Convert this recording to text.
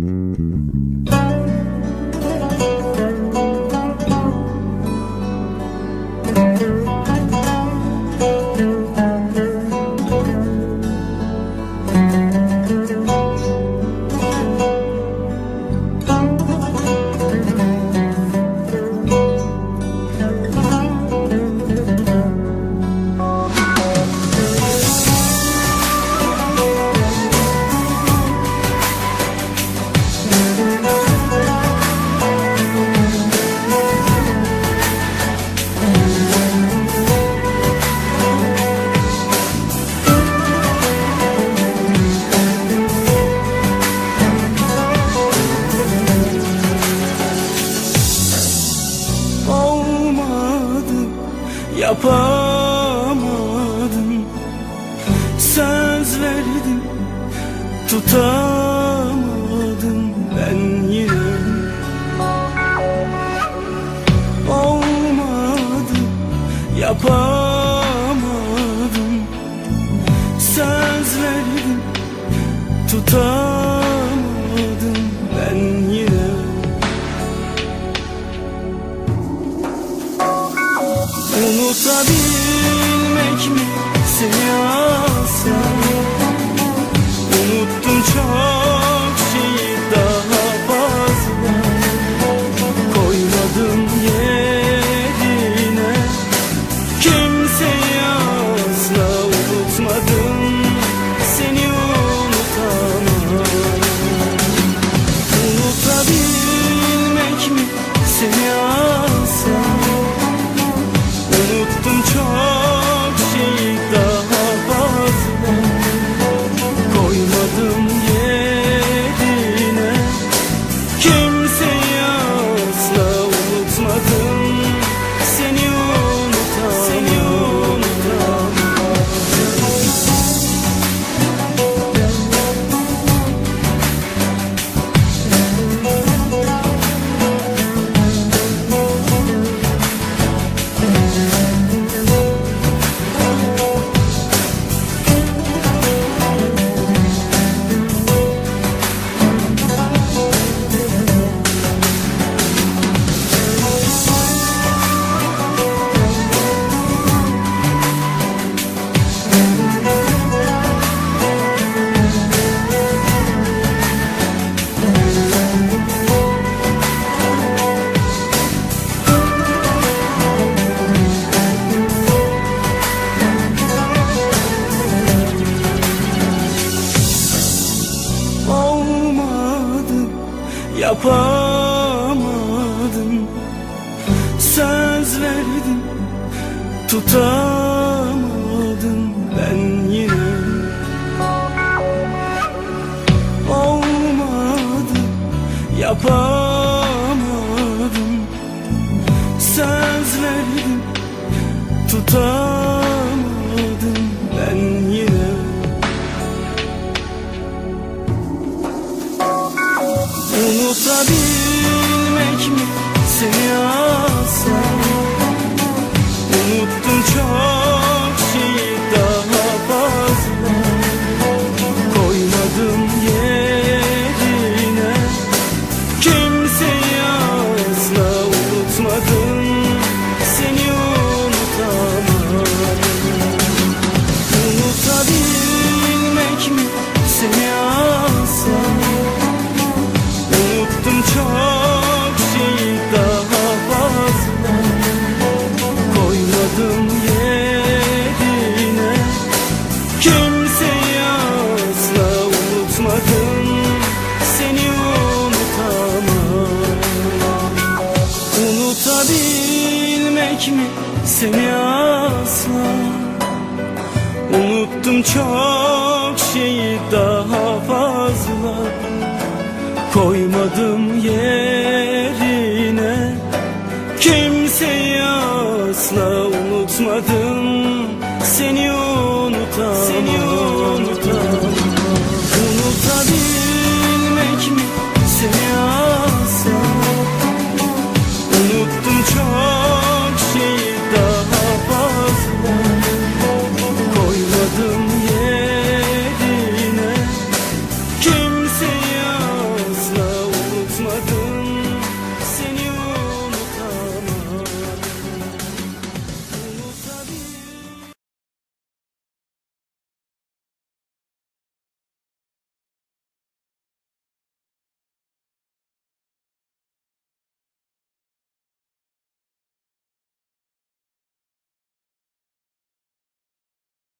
Mm-hmm. Yapamadım. Söz verdim tutamadım ben yine. Olmadı yapamadım. Söz verdim tutamadım Unutabilmek mi seni yapamadım söz verdim tutamadım ben yine. Olmadı yapamadım. Söz verdim tutamadım Unutabilmek Unutabilmek mi seni asla Unuttum çok şeyi daha fazla. Koymadım yerine Kimseyi asla. Unutmadım Seni unutamam. Seni